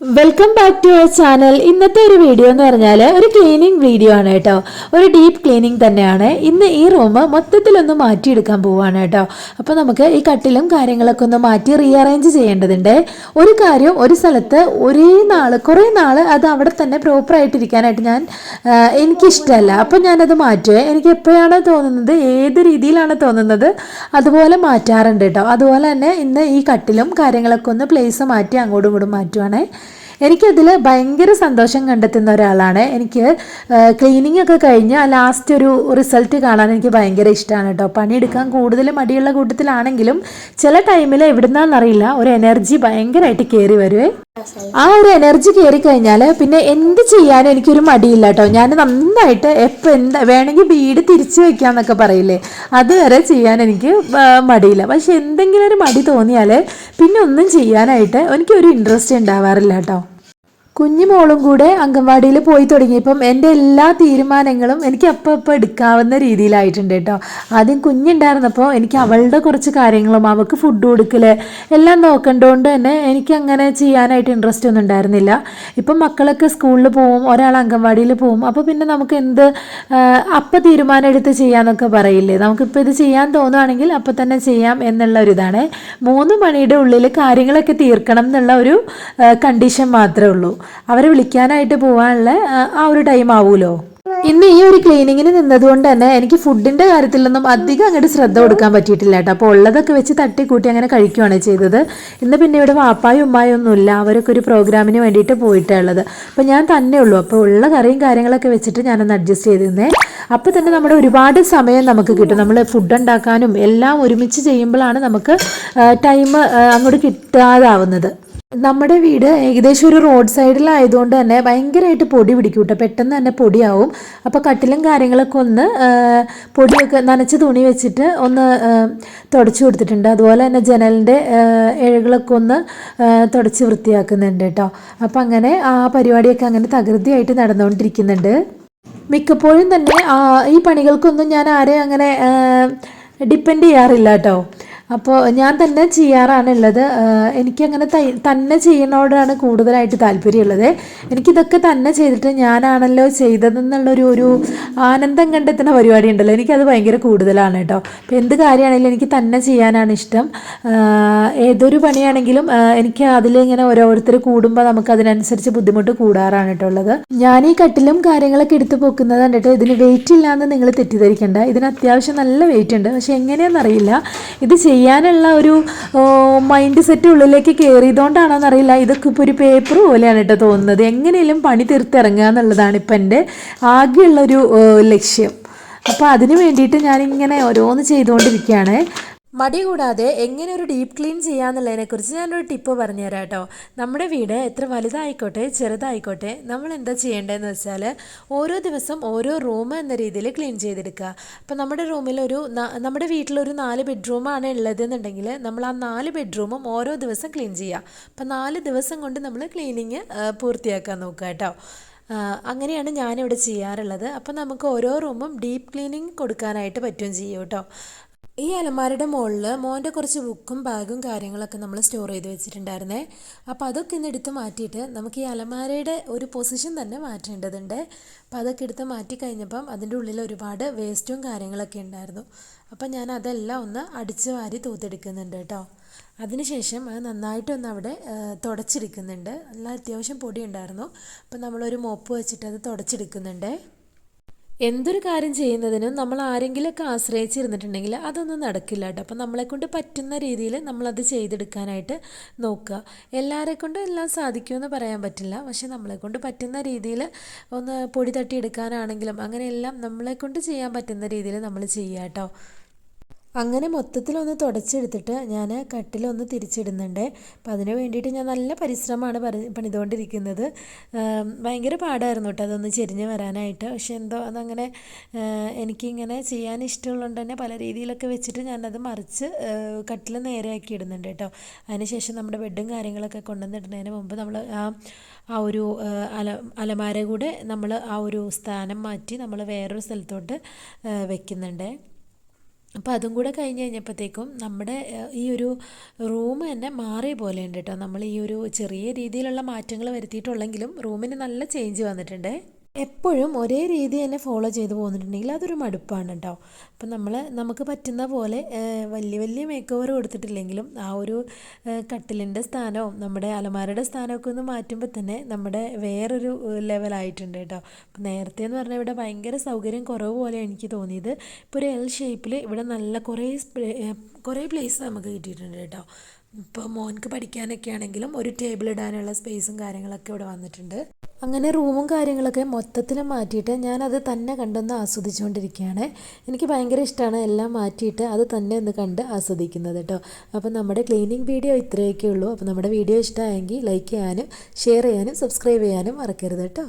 Welcome back to our channel ഇന്നത്തെ ഒരു video എന്ന് പറഞ്ഞാൽ ഒരു ക്ലീനിങ് വീഡിയോ ആണ് കേട്ടോ. ഒരു ഡീപ്പ് ക്ലീനിങ് തന്നെയാണ്. ഇന്ന് ഈ റൂം മൊത്തത്തിലൊന്ന് മാറ്റിയെടുക്കാൻ പോവുകയാണ് കേട്ടോ. അപ്പോൾ നമുക്ക് ഈ കട്ടിലും കാര്യങ്ങളൊക്കെ ഒന്ന് മാറ്റി റീഅറേഞ്ച് ചെയ്യേണ്ടതുണ്ട്. ഒരു കാര്യം ഒരു സ്ഥലത്ത് ഒരേ നാൾ കുറേ നാൾ അത് അവിടെ തന്നെ പ്രോപ്പറായിട്ടിരിക്കാനായിട്ട് ഞാൻ എനിക്കിഷ്ടമല്ല. അപ്പോൾ ഞാനത് മാറ്റുമേ എനിക്ക് എപ്പോഴാണ് തോന്നുന്നത്? ഏത് രീതിയിലാണ് തോന്നുന്നത്? അതുപോലെ മാറ്റാറുണ്ട് കേട്ടോ. അതുപോലെ തന്നെ ഇന്ന് ഈ കട്ടിലും കാര്യങ്ങളൊക്കെ ഒന്ന് പ്ലേസ് മാറ്റി അങ്ങോട്ടും ഇങ്ങോട്ടും മാറ്റുവാണേ. എനിക്കതിൽ ഭയങ്കര സന്തോഷം കണ്ടെത്തുന്ന ഒരാളാണ്. എനിക്ക് ക്ലീനിങ് ഒക്കെ കഴിഞ്ഞ് ആ ലാസ്റ്റ് ഒരു റിസൾട്ട് കാണാൻ എനിക്ക് ഭയങ്കര ഇഷ്ടമാണ് കേട്ടോ. പണിയെടുക്കാൻ കൂടുതൽ മടിയുള്ള കൂട്ടത്തിലാണെങ്കിലും ചില ടൈമിൽ എവിടുന്നാന്നറിയില്ല ഒരു എനർജി ഭയങ്കരമായിട്ട് കയറി വരുവേ. ആ ഒരു എനർജി കയറി കഴിഞ്ഞാൽ പിന്നെ എന്ത് ചെയ്യാനും എനിക്കൊരു മടിയില്ല കേട്ടോ. ഞാൻ നന്നായിട്ട് എപ്പോൾ എന്താ വേണമെങ്കിൽ വീട് തിരിച്ചു വെക്കാന്നൊക്കെ പറയില്ലേ അതുവരെ ചെയ്യാൻ എനിക്ക് മടിയില്ല. പക്ഷെ എന്തെങ്കിലും ഒരു മടി തോന്നിയാൽ പിന്നെ ഒന്നും ചെയ്യാനായിട്ട് എനിക്കൊരു ഇൻട്രസ്റ്റ് ഉണ്ടാവാറില്ല കേട്ടോ. കുഞ്ഞു മോളും കൂടെ അംഗൻവാടിയിൽ പോയി തുടങ്ങിയപ്പം എന്റെ എല്ലാ തീരുമാനങ്ങളും എനിക്ക് അപ്പം അപ്പം എടുക്കാവുന്ന രീതിയിലായിട്ടുണ്ട് കേട്ടോ. ആദ്യം കുഞ്ഞുണ്ടായിരുന്നപ്പോൾ എനിക്ക് അവളുടെ കുറച്ച് കാര്യങ്ങളും അവൾക്ക് ഫുഡ് കൊടുക്കൽ എല്ലാം നോക്കേണ്ടതുകൊണ്ട് തന്നെ എനിക്ക് അങ്ങനെ ചെയ്യാനായിട്ട് ഇൻട്രസ്റ്റ് ഒന്നും ഉണ്ടായിരുന്നില്ല. ഇപ്പം മക്കളൊക്കെ സ്കൂളിൽ പോവും ഒരാൾ അംഗൻവാടിയിൽ പോവും. അപ്പോൾ പിന്നെ നമുക്ക് എന്ത് അപ്പം തീരുമാനം എടുത്ത് ചെയ്യാമെന്നൊക്കെ പറയില്ലേ? നമുക്കിപ്പോൾ ഇത് ചെയ്യാൻ തോന്നുവാണെങ്കിൽ അപ്പം തന്നെ ചെയ്യാം എന്നുള്ള ഒരു മൂന്ന് മണിയുടെ ഉള്ളിൽ കാര്യങ്ങളൊക്കെ തീർക്കണം എന്നുള്ള ഒരു കണ്ടീഷൻ മാത്രമേ ഉള്ളൂ. അവരെ വിളിക്കാനായിട്ട് പോകാനുള്ള ആ, ഒരു ടൈം ആവുമല്ലോ ഇന്ന് ഈ ഒരു ക്ലീനിങ്ങിന് നിന്നതുകൊണ്ട് തന്നെ എനിക്ക് ഫുഡിന്റെ കാര്യത്തിലൊന്നും അധികം അങ്ങോട്ട് ശ്രദ്ധ കൊടുക്കാൻ പറ്റിയിട്ടില്ല കേട്ടോ. അപ്പോൾ ഉള്ളതൊക്കെ വെച്ച് തട്ടിക്കൂട്ടി അങ്ങനെ കഴിക്കുകയാണ് ചെയ്തത്. ഇന്ന് പിന്നെ ഇവിടെ വാപ്പായും ഉമ്മായും ഒന്നുമില്ല. അവരൊക്കെ ഒരു പ്രോഗ്രാമിന് വേണ്ടിയിട്ട് പോയിട്ടുള്ളത് അപ്പോൾ ഞാൻ തന്നെ ഉള്ളൂ. അപ്പോൾ ഉള്ള കറിയും കാര്യങ്ങളൊക്കെ വെച്ചിട്ട് ഞാനൊന്ന് അഡ്ജസ്റ്റ് ചെയ്തിരുന്നേ. അപ്പോൾ തന്നെ നമ്മുടെ ഒരുപാട് സമയം നമുക്ക് കിട്ടും. നമ്മൾ ഫുഡ് ഉണ്ടാക്കാനും എല്ലാം ഒരുമിച്ച് ചെയ്യുമ്പോഴാണ് നമുക്ക് ടൈം അങ്ങോട്ട് കിട്ടാതാവുന്നത്. നമ്മുടെ വീട് ഏകദേശം ഒരു റോഡ് സൈഡിലായതുകൊണ്ട് തന്നെ ഭയങ്കരമായിട്ട് പൊടി പിടിക്കും കേട്ടോ പെട്ടെന്ന് തന്നെ പൊടിയാവും. അപ്പോൾ കട്ടിലും കാര്യങ്ങളൊക്കെ ഒന്ന് പൊടിയൊക്കെ നനച്ച് തുണി വെച്ചിട്ട് ഒന്ന് തുടച്ചു കൊടുത്തിട്ടുണ്ട്. അതുപോലെ തന്നെ ജനലിന്റെ ഇഴകളൊക്കെ ഒന്ന് തുടച്ച് വൃത്തിയാക്കുന്നുണ്ട് കേട്ടോ അപ്പോൾ അങ്ങനെ ആ പരിപാടിയൊക്കെ അങ്ങനെ തകൃതിയായിട്ട് നടന്നുകൊണ്ടിരിക്കുന്നുണ്ട് മിക്കപ്പോഴും തന്നെ ഈ പണികൾക്കൊന്നും ഞാൻ ആരെയും അങ്ങനെ ഡിപ്പെൻഡ് ചെയ്യാറില്ല കേട്ടോ അപ്പോൾ ഞാൻ തന്നെ ചെയ്യാറാണുള്ളത്. എനിക്കങ്ങനെ തൈ- തന്നെ ചെയ്യുന്നതോടാണ് കൂടുതലായിട്ട് താല്പര്യമുള്ളത്. എനിക്കിതൊക്കെ തന്നെ ചെയ്തിട്ട് ഞാനാണല്ലോ ചെയ്തതെന്നുള്ളൊരു ഒരു ആനന്ദം കണ്ടെത്തുന്ന പരിപാടി ഉണ്ടല്ലോ എനിക്കത് ഭയങ്കര കൂടുതലാണ് കേട്ടോ. അപ്പോൾ എന്ത് കാര്യമാണെങ്കിലും എനിക്ക് തന്നെ ചെയ്യാനാണ് ഇഷ്ടം. ഏതൊരു പണിയാണെങ്കിലും എനിക്ക് അതിലിങ്ങനെ ഓരോരുത്തർ കൂടുമ്പോൾ നമുക്ക് അതിനനുസരിച്ച് ബുദ്ധിമുട്ട് കൂടാറാണ് കേട്ടോ ഉള്ളത്. ഞാൻ ഈ കട്ടിലും കാര്യങ്ങളൊക്കെ എടുത്തു പൊക്കുന്നത് കണ്ടിട്ട് ഇതിന് വെയിറ്റ് ഇല്ലാന്ന് നിങ്ങൾ തെറ്റിദ്ധരിക്കേണ്ട. ഇതിന് അത്യാവശ്യം നല്ല വെയിറ്റ് ഉണ്ട്. പക്ഷെ എങ്ങനെയാണെന്നറിയില്ല. ഇത് ചെയ്യാനുള്ള ഒരു മൈൻഡ് സെറ്റ് ഉള്ളിലേക്ക് കയറിയതുകൊണ്ടാണോ എന്നറിയില്ല ഇതൊക്കെ ഇപ്പോൾ ഒരു പേപ്പർ പോലെയാണ് കേട്ടോ തോന്നുന്നത്. എങ്ങനെയും പണി തീർത്തിറങ്ങുക എന്നുള്ളതാണ് ഇപ്പം എന്റെ ആകെയുള്ളൊരു ലക്ഷ്യം. അപ്പോൾ അതിന് വേണ്ടിയിട്ട് ഞാനിങ്ങനെ ഓരോന്ന് ചെയ്തുകൊണ്ടിരിക്കുകയാണ്. മടി കൂടാതെ എങ്ങനെ ഒരു ഡീപ്പ് ക്ലീൻ ചെയ്യാന്നുള്ളതിനെക്കുറിച്ച് ഞാനൊരു ടിപ്പ് പറഞ്ഞുതരാം കേട്ടോ നമ്മുടെ വീട് എത്ര വലുതായിക്കോട്ടെ ചെറുതായിക്കോട്ടെ നമ്മൾ എന്താ ചെയ്യേണ്ടതെന്ന് വെച്ചാൽ ഓരോ ദിവസം ഓരോ റൂം എന്ന രീതിയിൽ ക്ലീൻ ചെയ്തെടുക്കുക. അപ്പോൾ നമ്മുടെ റൂമിൽ ഒരു നമ്മുടെ വീട്ടിലൊരു നാല് ബെഡ്റൂമാണ് ഉള്ളതെന്നുണ്ടെങ്കിൽ നമ്മൾ ആ നാല് ബെഡ്റൂമും ഓരോ ദിവസം ക്ലീൻ ചെയ്യുക. അപ്പോൾ നാല് ദിവസം കൊണ്ട് നമ്മൾ ക്ലീനിങ് പൂർത്തിയാക്കാൻ നോക്കുക കേട്ടോ. അങ്ങനെയാണ് ഞാനിവിടെ ചെയ്യാറുള്ളത്. അപ്പോൾ നമുക്ക് ഓരോ റൂമും ഡീപ്പ് ക്ലീനിങ് കൊടുക്കാനായിട്ട് പറ്റുകയും ചെയ്യും കേട്ടോ. ഈ അലമാരയുടെ മുകളിൽ മോന്റെ കുറച്ച് ബുക്കും ബാഗും കാര്യങ്ങളൊക്കെ നമ്മൾ സ്റ്റോർ ചെയ്ത് വെച്ചിട്ടുണ്ടായിരുന്നേ. അപ്പോൾ അതൊക്കെ ഇന്ന് എടുത്ത് മാറ്റിയിട്ട് നമുക്ക് ഈ അലമാരയുടെ ഒരു പൊസിഷൻ തന്നെ മാറ്റേണ്ടതുണ്ട്. അപ്പോൾ അതൊക്കെ എടുത്ത് മാറ്റി കഴിഞ്ഞപ്പം അതിന്റെ ഉള്ളിൽ ഒരുപാട് വേസ്റ്റും കാര്യങ്ങളൊക്കെ ഉണ്ടായിരുന്നു. അപ്പം ഞാൻ അതെല്ലാം ഒന്ന് അടിച്ച് വാരി തൂത്തെടുക്കുന്നുണ്ട് കേട്ടോ. അതിനുശേഷം അത് നന്നായിട്ടൊന്ന് അവിടെ തുടച്ചെടുക്കുന്നുണ്ട് നല്ല അത്യാവശ്യം പൊടി ഉണ്ടായിരുന്നു. അപ്പം നമ്മളൊരു മോപ്പ് വെച്ചിട്ട് അത് തുടച്ചെടുക്കുന്നുണ്ട് എന്തൊരു കാര്യം ചെയ്യുന്നതിനും നമ്മൾ ആരെങ്കിലുമൊക്കെ ആശ്രയിച്ചിരുന്നിട്ടുണ്ടെങ്കിൽ അതൊന്നും നടക്കില്ല കേട്ടോ. അപ്പം നമ്മളെ കൊണ്ട് പറ്റുന്ന രീതിയിൽ നമ്മളത് ചെയ്തെടുക്കാനായിട്ട് നോക്കുക. എല്ലാവരെ കൊണ്ടും എല്ലാം സാധിക്കുമെന്ന് പറയാൻ പറ്റില്ല. പക്ഷെ നമ്മളെക്കൊണ്ട് പറ്റുന്ന രീതിയിൽ ഒന്ന് പൊടി തട്ടിയെടുക്കാനാണെങ്കിലും അങ്ങനെയെല്ലാം നമ്മളെ കൊണ്ട് ചെയ്യാൻ പറ്റുന്ന രീതിയിൽ നമ്മൾ ചെയ്യുക കേട്ടോ. അങ്ങനെ മൊത്തത്തിലൊന്ന് തുടച്ചെടുത്തിട്ട് ഞാൻ കട്ടിലൊന്ന് തിരിച്ചിടുന്നുണ്ട്. അപ്പം അതിന് വേണ്ടിയിട്ട് ഞാൻ നല്ല പരിശ്രമമാണ് പണി പണിതുകൊണ്ടിരിക്കുന്നത് ഭയങ്കര പാടായിരുന്നു കേട്ടോ അതൊന്ന് ചെരിഞ്ഞ് വരാനായിട്ട്. പക്ഷെ എന്തോ അതങ്ങനെ എനിക്കിങ്ങനെ ചെയ്യാൻ ഇഷ്ടമുള്ളതുകൊണ്ട് തന്നെ പല രീതിയിലൊക്കെ വെച്ചിട്ട് ഞാനത് മറിച്ച് കട്ടിൽ നേരെയാക്കി ഇടുന്നുണ്ട് കേട്ടോ അതിനുശേഷം നമ്മുടെ ബെഡും കാര്യങ്ങളൊക്കെ കൊണ്ടുവന്നിടുന്നതിന് മുമ്പ് നമ്മൾ ആ ആ ഒരു അല അലമാര കൂടെ നമ്മൾ ആ ഒരു സ്ഥാനം മാറ്റി നമ്മൾ വേറൊരു സ്ഥലത്തോട്ട് വെക്കുന്നുണ്ട്. അപ്പോൾ അതും കൂടെ കഴിഞ്ഞ് കഴിഞ്ഞപ്പോഴത്തേക്കും നമ്മുടെ ഈ ഒരു റൂം തന്നെ മാറിയ പോലെ ഉണ്ട് കേട്ടോ. നമ്മൾ ഈ ഒരു ചെറിയ രീതിയിലുള്ള മാറ്റങ്ങൾ വരുത്തിയിട്ടുള്ളെങ്കിലും റൂമിന് നല്ല ചേഞ്ച് വന്നിട്ടുണ്ട്. എപ്പോഴും ഒരേ രീതി തന്നെ ഫോളോ ചെയ്ത് പോന്നിട്ടുണ്ടെങ്കിൽ അതൊരു മടുപ്പാണ് കേട്ടോ അപ്പം നമ്മൾ നമുക്ക് പറ്റുന്ന പോലെ വലിയ വലിയ മേക്ക് ഓവർ കൊടുത്തിട്ടില്ലെങ്കിലും ആ ഒരു കട്ടിലിന്റെ സ്ഥാനവും നമ്മുടെ അലമാരയുടെ സ്ഥാനമൊക്കെ ഒന്ന് മാറ്റുമ്പോൾ തന്നെ നമ്മുടെ വേറൊരു ലെവലായിട്ടുണ്ട് കേട്ടോ. അപ്പം നേരത്തെ എന്ന് പറഞ്ഞാൽ ഇവിടെ ഭയങ്കര സൗകര്യം കുറവ് പോലെ എനിക്ക് തോന്നിയത്. ഇപ്പോൾ ഒരു എൽ ഷേപ്പിൽ ഇവിടെ നല്ല കുറേ കുറേ പ്ലേസ് നമുക്ക് കിട്ടിയിട്ടുണ്ട് കേട്ടോ. ഇപ്പോൾ മോൻക്ക് പഠിക്കാനൊക്കെ ആണെങ്കിലും ഒരു ടേബിൾ ഇടാനുള്ള സ്പേസും കാര്യങ്ങളൊക്കെ ഇവിടെ വന്നിട്ടുണ്ട്. അങ്ങനെ റൂമും കാര്യങ്ങളൊക്കെ മൊത്തത്തിൽ മാറ്റിയിട്ട് ഞാനത് തന്നെ കണ്ടൊന്ന് ആസ്വദിച്ചുകൊണ്ടിരിക്കുകയാണ്. എനിക്ക് ഭയങ്കര ഇഷ്ടമാണ് എല്ലാം മാറ്റിയിട്ട് അത് തന്നെ ഒന്ന് കണ്ട് ആസ്വദിക്കുന്നത് കേട്ടോ. അപ്പോൾ നമ്മുടെ ക്ലീനിങ് വീഡിയോ ഇത്രയൊക്കെ ഉള്ളൂ അപ്പോൾ നമ്മുടെ വീഡിയോ ഇഷ്ടമായെങ്കിൽ ലൈക്ക് ചെയ്യാനും ഷെയർ ചെയ്യാനും സബ്സ്ക്രൈബ് ചെയ്യാനും മറക്കരുത് കേട്ടോ.